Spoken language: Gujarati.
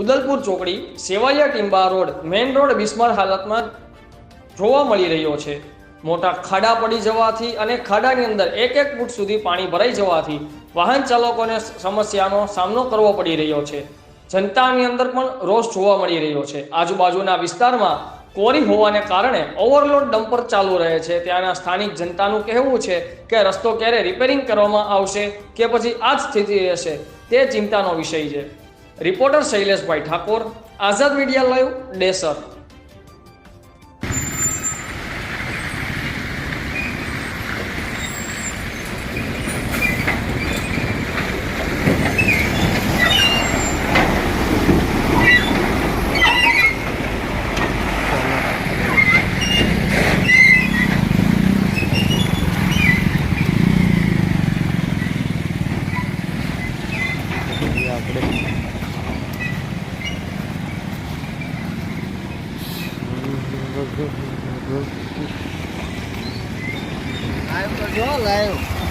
ઉદલપુર ચોકડી Sevaya Timba road, main road બિસ્માર હાલતમાં જોવા મળી રહ્યો છે. મોટા ખાડા પડી જવાથી અને ખાડાની અંદર એક એક ફૂટ સુધી પાણી ભરાઈ જવાથી વાહન ચાલકોને સમસ્યાનો સામનો કરવો પડી રહ્યો છે. જનતાની અંદર પણ રોષ જોવા મળી રહ્યો છે. આજુબાજુના વિસ્તારમાં કોરી હોવાને કારણે ઓવરલોડ ડમ્પર ચાલુ રહે છે. ત્યાંના સ્થાનિક જનતાનું કહેવું છે કે રસ્તો ક્યારે રિપેરિંગ કરવામાં આવશે કે પછી આ જ સ્થિતિ રહેશે તે ચિંતાનો વિષય છે. Reporter Shaileshbhai Thakor Azad media live Desar. Live તો જો લાઈવ